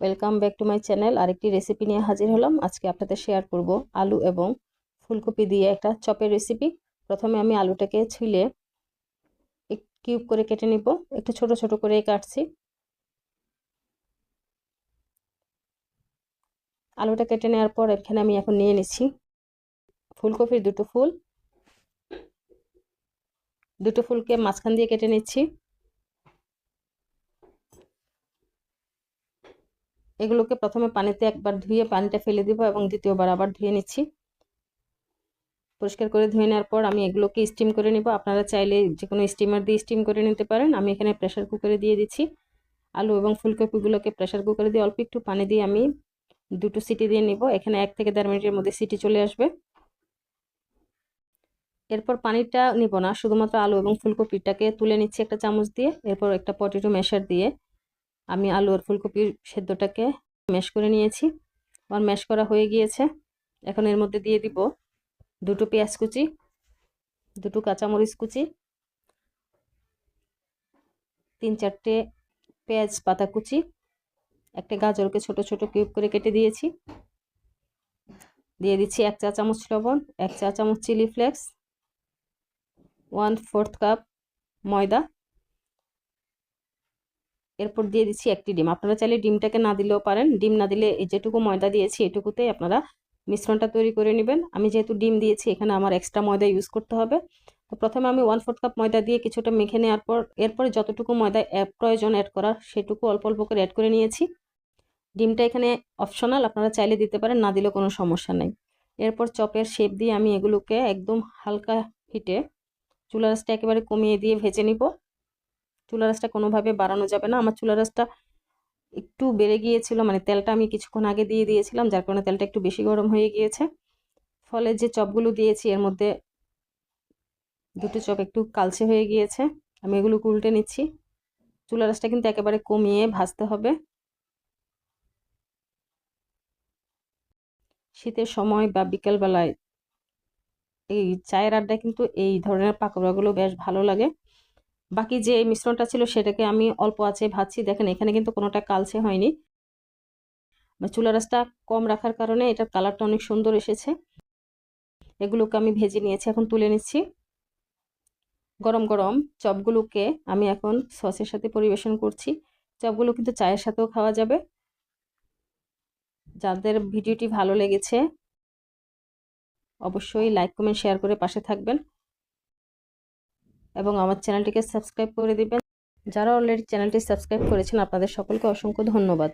Welcome back to my channel আরেকটি recipe নিয়ে হাজির হলাম। আজকে আপনাদের শেয়ার করব আলু এবং ফুলকপি দিয়ে একটা চপের রেসিপি প্রথমে আমি আলুটাকে ছুলে কিউব করে কেটে নিব। একটু ছোট ছোট করে কাটছি। আলুটা কেটে নেওয়ার পর এখানে আমি এখন নিয়ে নিচ্ছি ফুলকপির দুটো ফুল। দুটো ফুলকে মাঝখান দিয়ে কেটে নিচ্ছি। এগুলোকে প্রথমে পানিতে একবার ধুয়ে পানিটা ফেলে দিব এবং দ্বিতীয়বার আবার ধুয়ে নিচ্ছি। পরিষ্কার করে ধুয়ে নেওয়ার পর আমি এগুলোকে স্টিম করে নিব। আপনারা চাইলে যে কোনো স্টিমার দিয়ে স্টিম করে নিতে পারেন। আমি এখানে প্রেশার কুকারে দিয়ে দিচ্ছি। আলু এবং ফুলকপিগুলোকে প্রেশার কুকারে দিয়ে অল্প একটু পানি দিয়ে আমি দুটো সিটি দিয়ে নিব। এখানে এক থেকে দেড় মিনিটের মধ্যে সিটি চলে আসবে। এরপর পানিটা নিব না। শুধুমাত্র আলু এবং ফুলকপিটাকে তুলে নিচ্ছি একটা চামচ দিয়ে। এরপর একটা পটেটো মেশার দিয়ে আমি আলু আর ফুলকপির সেদ্ধটাকে ম্যাশ করে নিয়েছি। আমার ম্যাশ করা হয়ে গিয়েছে। এখন এর মধ্যে দিয়ে দিব দুটো পেঁয়াজ কুচি, দুটো কাঁচামরিচ কুচি, তিন চারটে পেঁয়াজ পাতা কুচি, একটা গাজরকে ছোট ছোট কিউব করে কেটে দিয়েছি। দিয়ে দিচ্ছি এক চা চামচ লবণ, এক চা চামচ chilli flakes, one fourth cup ময়দা এরপর দিয়ে দিচ্ছি একটি ডিম। আপনারা চাইলে ডিমটাকে না দিলেও পারেন। ডিম না দিলে এই যেটুকু ময়দা দিয়েছি এটুকুতেই আপনারা মিশ্রণটা তৈরি করে নেবেন। আমি যেহেতু ডিম দিয়েছি, এখানে আমার এক্সট্রা ময়দা ইউজ করতে হবে। তো প্রথমে আমি ওয়ান ফোর্থ কাপ ময়দা দিয়ে কিছুটা মেখে নেওয়ার পর, এরপরে যতটুকু ময়দা প্রয়োজন অ্যাড করার, সেটুকু অল্প অল্প করে অ্যাড করে নিয়েছি। ডিমটা এখানে অপশনাল আপনারা চাইলে দিতে পারেন, না দিলেও কোনো সমস্যা নেই। এরপর চপের শেপ দিয়ে আমি এগুলোকে একদম হালকা হিটে চুলা রাসটা একেবারে কমিয়ে দিয়ে ভেজে নিব। চুলা রাসটা কোনোভাবে বাড়ানো যাবে না। আমার চুলা রাসটা একটু বেড়ে গিয়েছিল মানে তেলটা আমি কিছুক্ষণ আগে দিয়ে দিয়েছিলাম, যার কারণে তেলটা একটু বেশি গরম হয়ে গিয়েছে। ফলে যে চপগুলো দিয়েছি, এর মধ্যে দুটো চপ একটু কালচে হয়ে গিয়েছে। আমি এগুলো উল্টে নিচ্ছি। চুলা রাসটা কিন্তু একেবারে কমিয়ে ভাজতে হবে। শীতের সময় বা বিকেলবেলায় এই চায়ের আড্ডায় কিন্তু এই ধরনের পাকোড়াগুলো বেশ ভালো লাগে। বাকি যে মিশ্রণটা ছিল সেটাকে আমি অল্প আছে ভাজছি। দেখেন, এখানে কিন্তু কোনোটা কালচে হয়নি। চুলা রাসটা কম রাখার কারণে এটার কালারটা অনেক সুন্দর এসেছে। এগুলোকে আমি ভেজে নিয়েছি, এখন তুলে নিচ্ছি। গরম গরম চপগুলোকে আমি এখন সসের সাথে পরিবেশন করছি। চপগুলো কিন্তু চায়ের সাথেও খাওয়া যাবে। যাদের ভিডিওটি ভালো লেগেছে, অবশ্যই লাইক, কমেন্ট, শেয়ার করে পাশে থাকবেন। এবং আমার চ্যানেলটিকে সাবস্ক্রাইব করে দিবেন। যারা অলরেডি চ্যানেলটি সাবস্ক্রাইব করেছেন, আপনাদের সকলকে অসংখ্য ধন্যবাদ।